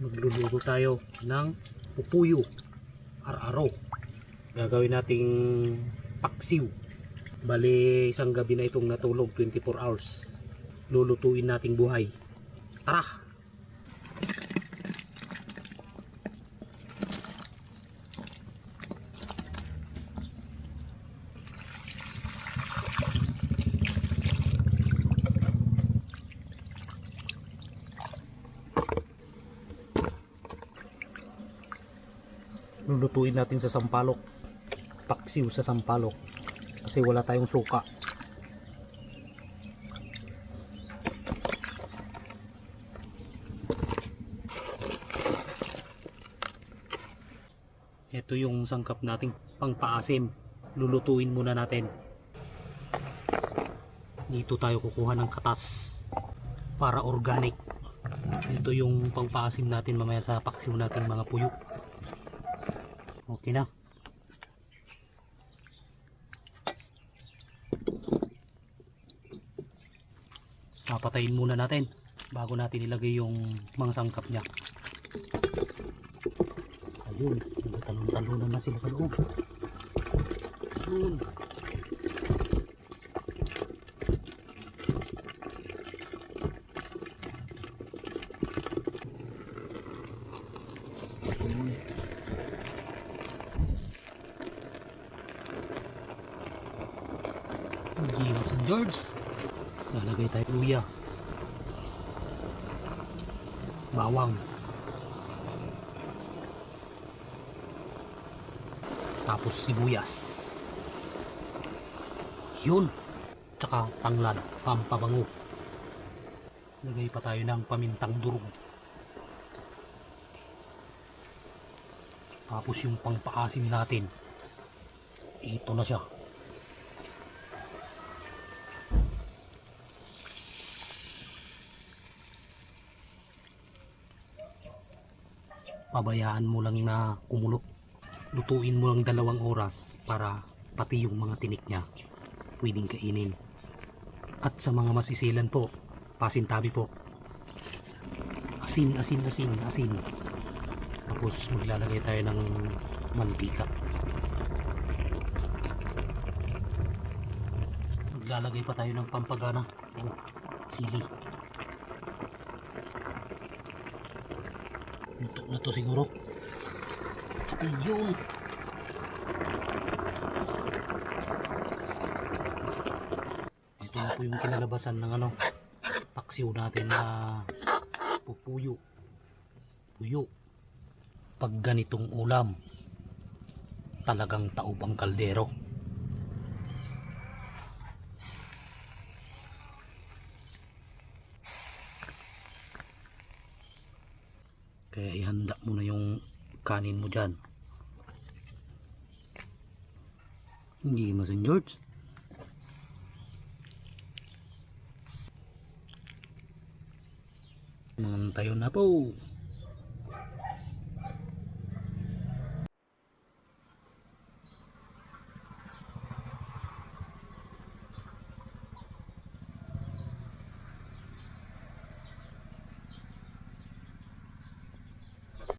magluluto tayo ng pupuyo. Ar-aro gagawin nating paksiw. Bali isang gabi na itong natulog 24 hours. Lulutuin nating buhay. Tara lulutuin natin sa sampalok. Paksiw sa sampalok. Kasi wala tayong suka. Ito yung sangkap nating pangpaasim. Lulutuin muna natin. Dito tayo kukuha ng katas para organic. Ito yung pangpaasim natin mamaya sa paksiw natin mga puyo Okay na. Papatayin muna natin bago natin ilagay yung mga sangkap niya. Ayun, talon-talonan na sila sa loob. Ayun. Ayun. Gino St. George. Lalagay tayo luya. Bawang. Tapos sibuyas. Yun. Tsaka tanglad, pampabango. Lagay pa tayo ng pamintang durog. Tapos yung pangpaasim natin. Ito na siya. Pabayaan mo lang na kumulo. Lutuin mo lang dalawang oras para pati yung mga tinik niya pwedeng kainin. At sa mga masisilan po, pasintabi po. Asin, asin, asin, asin. Tapos maglalagay tayo ng mantika. Maglalagay pa tayo ng pampagana. Oh, sili. Luto na to siguro. Ayun. Ito na po yung kinalabasan ng ano, paksiw natin na pupuyo. Puyo. Pag ganitong ulam, talagang taob ang kaldero. Kaya ihanda mo na yung kanin mo dyan. Hindi mo St. George. Mantayo na po.